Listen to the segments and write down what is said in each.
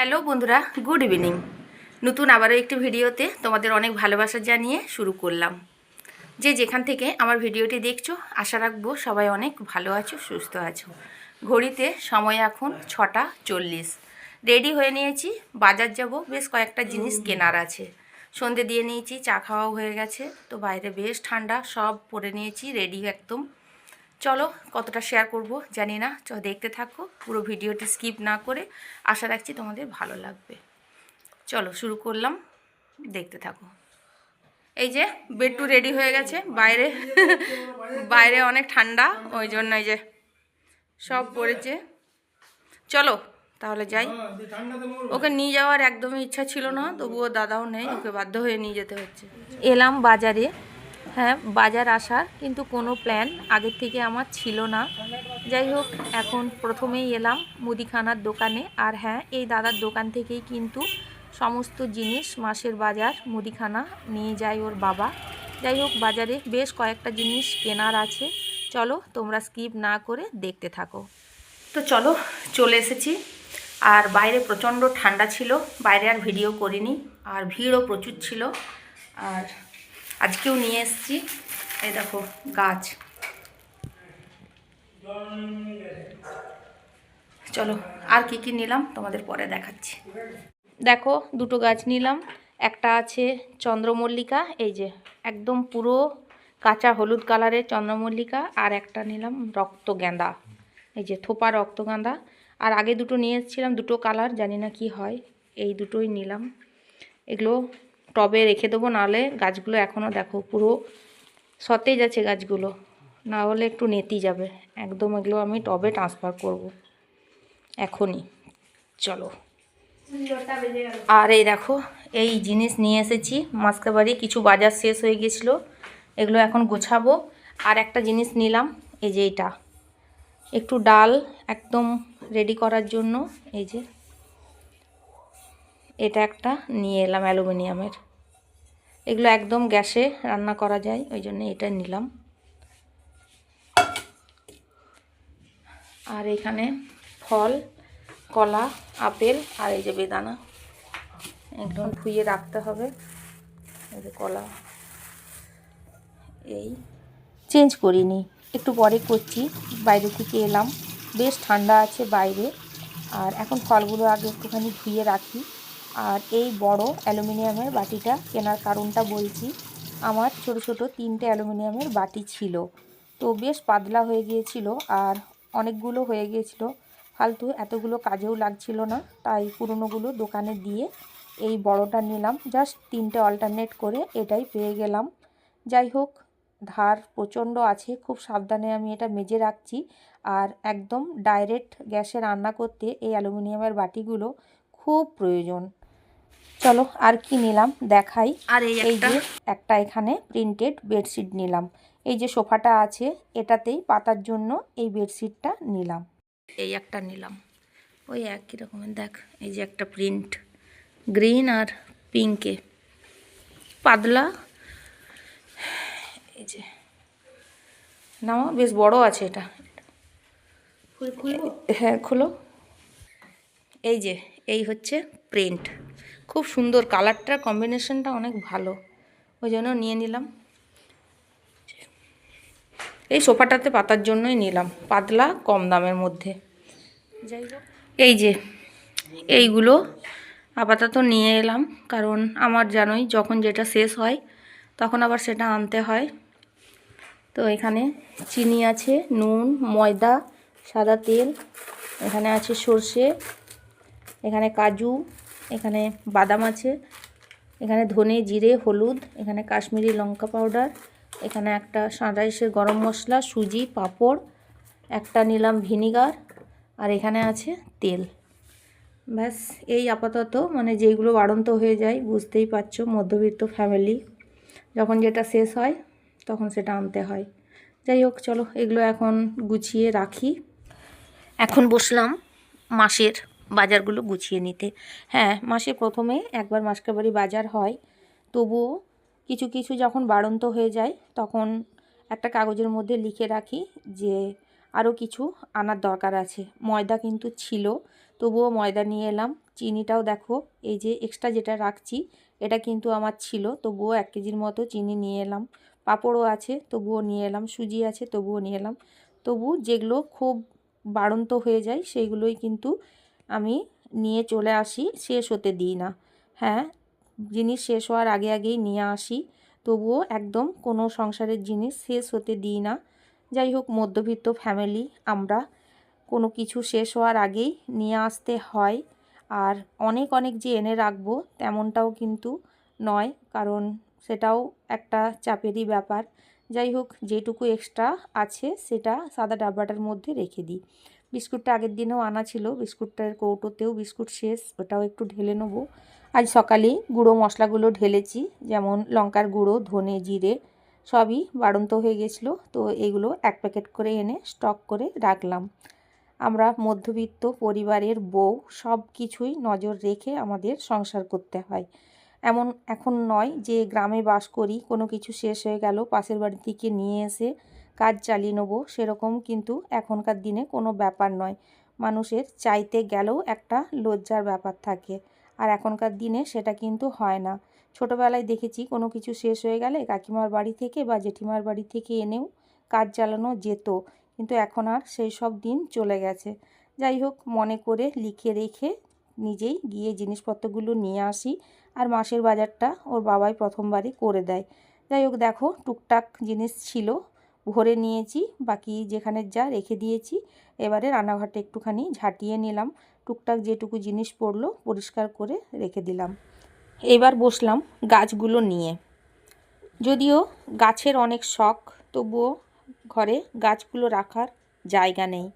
Hello বন্ধুরা, good evening. নতুন আবারও একটি ভিডিওতে তোমাদের অনেক ভালোবাসা জানিয়ে শুরু করলাম। যে যেখান থেকে আমার ভিডিওটি দেখছ, আশা রাখব সবাই অনেক ভালো আছো, সুস্থ আছো। ঘড়িতে সময় এখন ছটা চল্লিশ। রেডি হয়ে নিয়েছি, বাজার যাব, বেশ কয়েকটা জিনিস কেনার আছে। সন্ধে দিয়ে নিয়েছি, চা খাওয়াও হয়ে গেছে, তো বাইরে বেশ ঠান্ডা, সব পরে নিয়েছি, রেডি একদম। চলো কতটা শেয়ার করব জানি না। চ দেখতে থাকো, পুরো ভিডিওটি স্কিপ না করে আশা রাখছি তোমাদের ভালো লাগবে। চলো শুরু করলাম, দেখতে থাকো। এই যে বেডটু রেডি হয়ে গেছে, বাইরে বাইরে অনেক ঠান্ডা, ওই জন্য এই যে সব পড়েছে। চলো তাহলে যাই। ওকে নিয়ে যাওয়ার একদমই ইচ্ছা ছিল না, তবুও দাদাও নেই, ওকে বাধ্য হয়ে নিয়ে যেতে হচ্ছে। এলাম বাজারে। হ্যাঁ বাজার আসার কিন্তু কোনো প্ল্যান আগের থেকে আমার ছিল না। যাই হোক, এখন প্রথমেই এলাম মুদিখানার দোকানে। আর হ্যাঁ এই দাদার দোকান থেকেই কিন্তু সমস্ত জিনিস মাসের বাজার মুদিখানা নিয়ে যায় ওর বাবা। যাই হোক, বাজারে বেশ কয়েকটা জিনিস কেনার আছে। চলো, তোমরা স্কিপ না করে দেখতে থাকো। তো চলো, চলে এসেছি। আর বাইরে প্রচণ্ড ঠান্ডা ছিল, বাইরে আর ভিডিও করিনি। আর ভিড়ও প্রচুর ছিল। আর আজকেও নিয়ে এসেছি। এই দেখো, গাছ। চলো, আর কি কি নিলাম তোমাদের পরে দেখাচ্ছি। দেখো, দুটো গাছ নিলাম। একটা আছে চন্দ্রমল্লিকা, এই যে একদম পুরো কাঁচা হলুদ কালারের চন্দ্রমল্লিকা, আর একটা নিলাম রক্ত গেঁদা, এই যে থোপা রক্ত গাঁদা। আর আগে দুটো নিয়ে এসেছিলাম, দুটো কালার, জানি না কি হয়, এই দুটোই নিলাম। এগুলো টবে রেখে দেবো, নাহলে গাছগুলো এখনও দেখো পুরো সতেজ আছে গাছগুলো। না হলে একটু নেতি যাবে। একদম এগুলো আমি টবে ট্রান্সফার করব। এখনই। চলো। আর এই দেখো, এই জিনিস নিয়ে এসেছি। মাসকে বাড়ি কিছু বাজার শেষ হয়ে গেছিল। এগুলো এখন গোছাবো। আর একটা জিনিস নিলাম, এই যে এটা একটু ডাল একদম রেডি করার জন্য, এই যে। এটা একটা নিয়ে এলাম অ্যালুমিনিয়ামের। এগুলো একদম গ্যাসে রান্না করা যায়, ওই জন্য এটা নিলাম। আর এখানে ফল, কলা, আপেল আর এই যে বেদানা একদম ধুয়ে রাখতে হবে। এই যে কলা, এই। চেঞ্জ করিনি, একটু পরে করছি, বাইরে থেকে এলাম। বেশ ঠান্ডা আছে বাইরে, আর এখন ফলগুলো আগে একটুখানি ধুয়ে রাখি। আর এই বড় অ্যালুমিনিয়ামের বাটিটা কেনার কারণটা বলছি। আমার ছোট ছোট তিনটে অ্যালুমিনিয়ামের বাটি ছিল। তো বেশ পাতলা হয়ে গিয়েছিল আর অনেকগুলো হয়ে গিয়েছিল। ফালতু এতগুলো কাজেও লাগছিল না, তাই পুরনোগুলো দোকানে দিয়ে এই বড়টা নিলাম। জাস্ট তিনটে অল্টারনেট করে এটাই পেয়ে গেলাম। যাই হোক, ধার প্রচণ্ড আছে, খুব সাবধানে আমি এটা মেজে রাখছি। আর একদম ডাইরেক্ট গ্যাসে রান্না করতে এই অ্যালুমিনিয়ামের বাটিগুলো খুব প্রয়োজন। চলো আর কি নিলাম? দেখাই। আর এই এই যে একটা? এখানে প্রিন্টেড বেডশিট নিলাম। এই যে সোফাটা আছে এটাতেই পাতার জন্য এই বেডশিটটা নিলাম। এই একটা নিলাম। ওই একই রকমের দেখ এই যে একটা প্রিন্ট গ্রিন আর পিঙ্কে পাতলা। এই যে। নামা বেশ বড় আছে এটা। হ্যাঁ খোলো। এই যে এই হচ্ছে প্রিন্ট খুব সুন্দর কালারটার কম্বিনেশনটা অনেক ভালো। ওই জন্য নিয়ে নিলাম। এই সোফাটাতে পাতার জন্যই নিলাম পাতলা কম দামের মধ্যে। যাই হোক। এই যে এইগুলো আপাতত নিয়ে এলাম কারণ আমার জানোই যখন যেটা শেষ হয় তখন আবার সেটা আনতে হয়। তো এখানে চিনি আছে নুন ময়দা সাদা তেল এখানে আছে সর্ষে এখানে কাজু এখানে বাদাম আছে, এখানে ধনে, জিরে, হলুদ, এখানে কাশ্মীরি লঙ্কা পাউডার, এখানে একটা সানরাইসের গরম মশলা, সুজি, পাঁপড়, একটা নিলাম ভিনিগার, আর এখানে আছে তেল। ব্যাস, এই আপাতত মানে যেইগুলো বাড়ন্ত হয়ে যায়, বুঝতেই পারছ মধ্যবিত্ত ফ্যামিলি। যখন যেটা শেষ হয়, তখন সেটা আনতে হয়। যাই হোক, চলো এগুলো এখন গুছিয়ে রাখি। এখন বসলাম মাসের বাজারগুলো গুছিয়ে নিতে। হ্যাঁ মাসে প্রথমে একবার মাসকাবারি বাজার হয়। তবুও কিছু কিছু যখন বাড়ন্ত হয়ে যায়, তখন একটা কাগজের মধ্যে লিখে রাখি যে আরও কিছু আনার দরকার আছে। ময়দা কিন্তু ছিল, তবুও ময়দা নিয়ে এলাম। চিনিটাও দেখো, এই যে এক্সট্রা যেটা রাখছি, এটা কিন্তু আমার ছিল, তবুও এক কেজির মতো চিনি নিয়ে এলাম। পাঁপড়ও আছে, তবুও নিয়ে এলাম। সুজি আছে, তবুও নিয়ে এলাম। তবু যেগুলো খুব বাড়ন্ত হয়ে যায়, সেইগুলোই কিন্তু আমি নিয়ে চলে আসি, শেষ হতে দিই না। হ্যাঁ জিনিস শেষ হওয়ার আগে আগেই নিয়ে আসি, তবুও একদম কোনো সংসারের জিনিস শেষ হতে দিই না। যাই হোক, মধ্যবিত্ত ফ্যামিলি, আমরা কোনো কিছু শেষ হওয়ার আগেই নিয়ে আসতে হয়। আর অনেক অনেক যে এনে রাখব, তেমনটাও কিন্তু নয়, কারণ সেটাও একটা চাপেরই ব্যাপার। যাই হোক, যেটুকু এক্সট্রা আছে, সেটা সাদা ডাব্বাটার মধ্যে রেখে দিই। বিস্কুটটা আগের দিনেও আনা ছিল। বিস্কুটটার কৌটোতেও বিস্কুট শেষ, ওটাও একটু ঢেলে নেব। আজ সকালে গুঁড়ো মশলাগুলো ঢেলেছি, যেমন লঙ্কার গুঁড়ো, ধনে জিরে, সবই বাড়ন্ত হয়ে গেছিল। তো এগুলো এক প্যাকেট করে এনে স্টক করে রাখলাম। আমরা মধ্যবিত্ত পরিবারের বউ, সব কিছুই নজর রেখে আমাদের সংসার করতে হয়। এমন এখন নয় যে গ্রামে বাস করি, কোনো কিছু শেষ হয়ে গেল, পাশের বাড়ি থেকে নিয়ে এসে কাজ চালিয়ে নেব, সেরকম কিন্তু এখনকার দিনে কোনো ব্যাপার নয়। মানুষের চাইতে গেলেও একটা লজ্জার ব্যাপার থাকে। আর এখনকার দিনে সেটা কিন্তু হয় না। ছোটোবেলায় দেখেছি কোনো কিছু শেষ হয়ে গেলে কাকিমার বাড়ি থেকে বা জেঠিমার বাড়ি থেকে এনেও কাজ চালানো যেত, কিন্তু এখন আর সেই সব দিন চলে গেছে। যাই হোক, মনে করে লিখে রেখে নিজেই গিয়ে জিনিসপত্রগুলো নিয়ে আসি আর মাসের বাজারটা ওর বাবাই প্রথমবারই করে দেয়। যাই হোক, দেখো টুকটাক জিনিস ছিল ভরে নিয়েছি, বাকি যেখানে যা রেখে দিয়েছি, এবারে রান্নাঘরটা একটুখানি ঝাঁটিয়ে নিলাম। টুকটাক যেটুকু জিনিস পড়ল পরিষ্কার করে রেখে দিলাম। এবার বসলাম গাছগুলো নিয়ে। যদিও গাছের অনেক শখ, তবুও ঘরে গাছগুলো রাখার জায়গা নেই।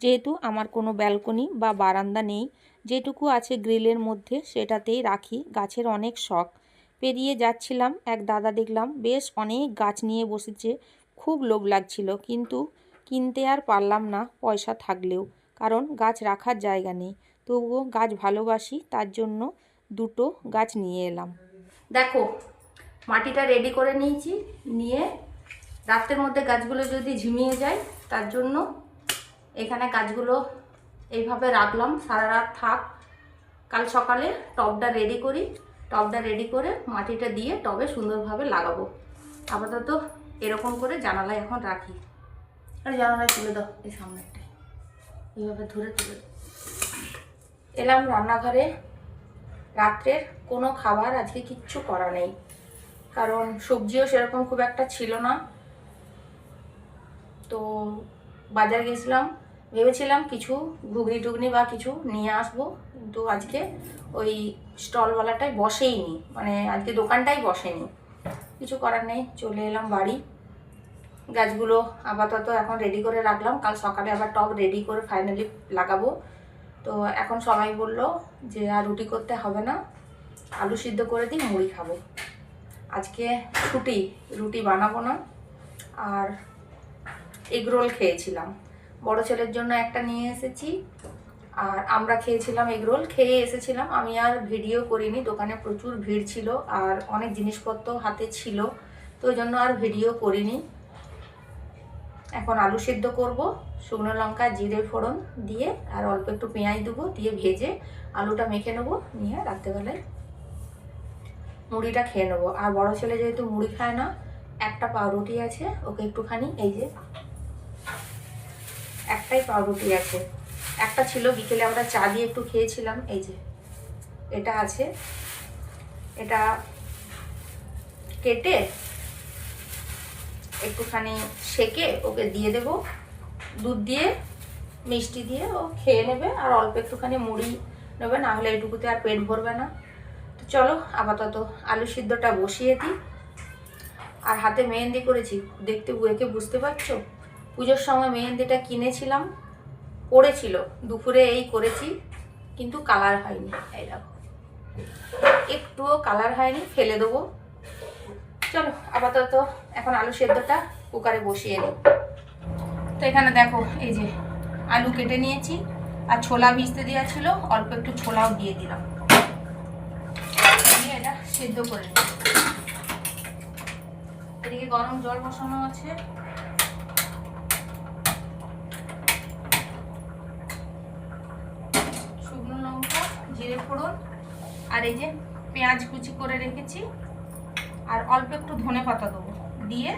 যেহেতু আমার কোনো ব্যালকনি বা বারান্দা নেই, যেটুকু আছে গ্রিলের মধ্যে সেটাতেই রাখি গাছের অনেক শখ। পেরিয়ে যাচ্ছিলাম, এক দাদা দেখলাম, বেশ অনেক গাছ নিয়ে বসেছে খুব লোভ লাগছিল, কিন্তু কিনতে আর পারলাম না পয়সা থাকলেও। কারণ গাছ রাখার জায়গা নেই। তবুও গাছ ভালোবাসি, তার জন্য দুটো গাছ নিয়ে এলাম। দেখো, মাটিটা রেডি করে নিয়েছি, নিয়ে রাতের মধ্যে গাছগুলো যদি ঝিমিয়ে যায়, তার জন্য এখানে গাছগুলো এইভাবে রাখলাম, সারা রাত থাক। কাল সকালে টবটা রেডি করি, টবটা রেডি করে মাটিটা দিয়ে টবে সুন্দরভাবে লাগাবো। আপাতত এরকম করে জানালায় এখন রাখি। আর জানালায় তুলে দাও এই সামনেরটাই এইভাবে ধরে তুলে দাও। এলাম রান্নাঘরে। রাত্রের কোনো খাবার আজকে কিচ্ছু করা নেই। কারণ সবজিও সেরকম খুব একটা ছিল না। তো বাজার গেছিলাম ভেবেছিলাম কিছু ঘুগনি টুগনি বা কিছু নিয়ে আসব। কিন্তু আজকে ওই স্টলওয়ালাটাই বসেইনি। মানে আজকে দোকানটাই বসেনি। কিছু করার নেই, চলে এলাম বাড়ি। গাছগুলো আপাতত এখন রেডি করে রাখলাম। কাল সকালে আবার টব রেডি করে ফাইনালি লাগাবো। তো এখন সবাই বলল যে আর রুটি করতে হবে না। আলু সিদ্ধ করে দিই, মুড়ি খাব। আজকে ছুটি রুটি বানাবো না। আর এগরোল খেয়েছিলাম। বড় ছেলের জন্য একটা নিয়ে এসেছি। আর আমরা খেয়েছিলাম এগ রোল খেয়ে এসেছিলাম। আমি আর ভিডিও করিনি, দোকানে প্রচুর ভিড় ছিল আর অনেক জিনিসপত্র হাতে ছিল, তো ওই জন্য আর ভিডিও করিনি। এখন আলু সিদ্ধ করব, শুকনো লঙ্কা, জিরে ফোড়ন দিয়ে আর অল্প একটু পেঁয়াজ দেবো দিয়ে ভেজে আলুটা মেখে নেব, নিয়ে রাত্রেবেলায় মুড়িটা খেয়ে নেব। আর বড় ছেলে যেহেতু মুড়ি খায় না, একটা পাউরুটি আছে, ওকে একটুখানি, এই যে, একটাই পাউরুটি আছে। একটা ছিল, বিকেলে আমরা চা দিয়ে একটু খেয়েছিলাম। এই যে, এটা আছে। এটা কেটে একটুখানি সেকে ওকে দিয়ে দেব। দুধ দিয়ে, মিষ্টি দিয়ে ও খেয়ে নেবে আর অল্প একটুখানি মুড়ি নেবে, না হলে এটুকুতে আর পেট ভরবে না। তো চলো, আপাতত আলু সিদ্ধটা বসিয়ে দিই। আর হাতে মেহেন্দি করেছি। দেখতে বুয়েকে বুঝতে পারছ? পুজোর সময় মেহেন্দিটা কিনেছিলাম। পড়েছিল দুপুরে এই করেছি, কিন্তু কালার হয়নি, এই দেখো। একটুও কালার হয়নি, ফেলে দেবো। চলো, আপাতত এখন আলু সেদ্ধটা কুকারে বসিয়ে নিই। তো এখানে দেখো, এই যে আলু কেটে নিয়েছি, আর ছোলা ভিজতে দেওয়া ছিল, অল্প একটু ছোলাও দিয়ে দিলাম। এটা সেদ্ধ করে নিই। এদিকে গরম জল বসানো আছে শুকনো লঙ্কা জিরে ফোড়ন আর এই যে পেঁয়াজ কুচি করে রেখেছি, আর অল্প একটু ধনে পাতা দেবো, দিয়ে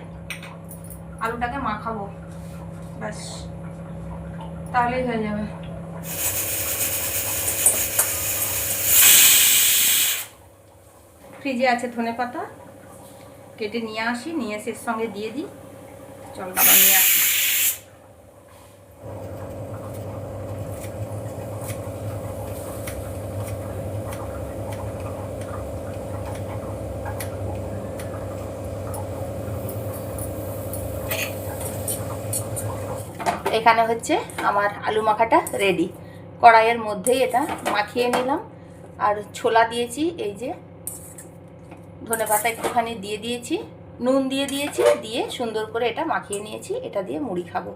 আলুটাকে মাখাবো। ব্যাস, তাহলেই হয়ে যাবে। ফ্রিজে আছে ধনে পাতা, কেটে নিয়ে আসি, নিয়ে এসে সঙ্গে দিয়ে দিই। চল বাবা নিয়ে আসি। এখানে হচ্ছে আমার আলু মাখাটা রেডি কড়াইয়ের মধ্যেই এটা মাখিয়ে নিলাম। আর ছোলা দিয়েছি, এই যে ধনে পাতা একটুখানি দিয়ে দিয়েছি, নুন দিয়ে দিয়েছি, দিয়ে সুন্দর করে এটা মাখিয়ে নিয়েছি, এটা দিয়ে মুড়ি খাব।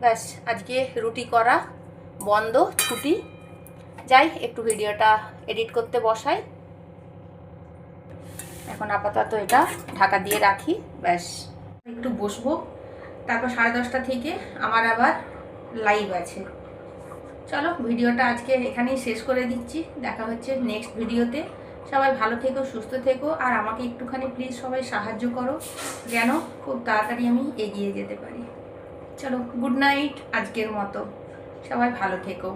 ব্যাস, আজকে রুটি করা বন্ধ, ছুটি। যাই, একটু ভিডিওটা এডিট করতে বসাই। এখন আপাতত এটা ঢাকা দিয়ে রাখি, ব্যাস। একটু বসবো। তারপর সাড়ে দশটা থেকে আমার আবার লাইভ আছে। চলো, ভিডিওটা আজকে এখানেই শেষ করে দিচ্ছি। দেখা হচ্ছে নেক্সট ভিডিওতে। সবাই ভালো থেকো, সুস্থ থেকো, আর আমাকে একটুখানি প্লিজ সবাই সাহায্য করো, যেন খুব তাড়াতাড়ি আমি এগিয়ে যেতে পারি। চলো গুড নাইট আজকের মতো। সবাই ভালো থেকো।